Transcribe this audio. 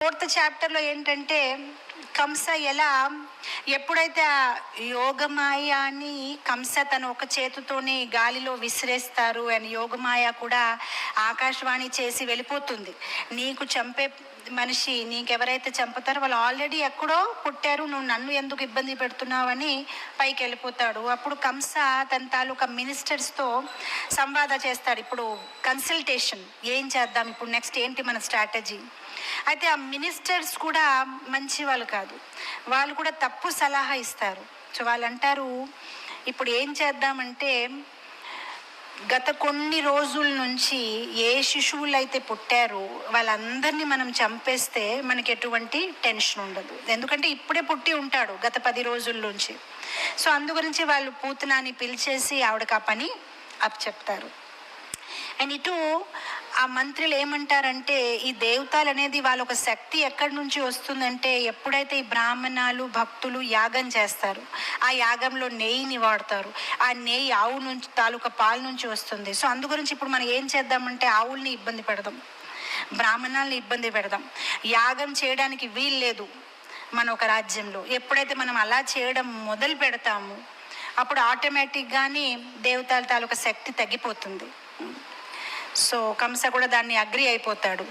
Fourth చాప్టర్లో ఏంటంటే కంస ఎలా ఎప్పుడైతే ఆ యోగమాయ అని కంస తన ఒక చేతితోనే గాలిలో విసిరేస్తారు అని యోగమాయ కూడా ఆకాశవాణి చేసి వెళ్ళిపోతుంది. నీకు చంపే మనిషి నీకెవరైతే చంపుతారో వాళ్ళు ఆల్రెడీ ఎక్కడో పుట్టారు నువ్వు నన్ను ఎందుకు ఇబ్బంది పెడుతున్నావని పైకి వెళ్ళిపోతాడు. అప్పుడు కంస తన తాలూకా మినిస్టర్స్తో సంవాద చేస్తాడు. ఇప్పుడు కన్సల్టేషన్ ఏం చేద్దాం ఇప్పుడు నెక్స్ట్ ఏంటి మన స్ట్రాటజీ? అయితే ఆ మినిస్టర్స్ కూడా మంచి వాళ్ళు కాదు. వాళ్ళు కూడా తప్పు సలహా ఇస్తారు. సో వాళ్ళు అంటారు ఇప్పుడు ఏం చేద్దామంటే గత కొన్ని రోజుల నుంచి ఏ శిశువులు అయితే పుట్టారో వాళ్ళందరినీ మనం చంపేస్తే మనకి ఎటువంటి టెన్షన్ ఉండదు. ఎందుకంటే ఇప్పుడే పుట్టి ఉంటాడు గత పది రోజుల నుంచి. సో అందు గురించి వాళ్ళు పూతనాన్ని పిలిచేసి ఆవిడకి ఆ పని అప్ చెప్తారు అండ్ ఇటు ఆ మంత్రులు ఏమంటారంటే ఈ దేవతలు అనేది వాళ్ళ ఒక శక్తి ఎక్కడి నుంచి వస్తుందంటే ఎప్పుడైతే ఈ బ్రాహ్మణాలు భక్తులు యాగం చేస్తారు ఆ యాగంలో నెయ్యిని వాడతారు ఆ నెయ్యి ఆవు నుంచి తాలూకా పాలు నుంచి వస్తుంది. సో అందు గురించి ఇప్పుడు మనం ఏం చేద్దామంటే ఆవుల్ని ఇబ్బంది పెడదాం. బ్రాహ్మణాలని ఇబ్బంది పెడదాం. యాగం చేయడానికి వీలు లేదు మన ఒక రాజ్యంలో. ఎప్పుడైతే మనం అలా చేయడం మొదలు పెడతామో అప్పుడు ఆటోమేటిక్గానే దేవతల తాలూకా శక్తి తగ్గిపోతుంది. సో కంస కూడా దాన్ని అగ్రి అయిపోతాడు.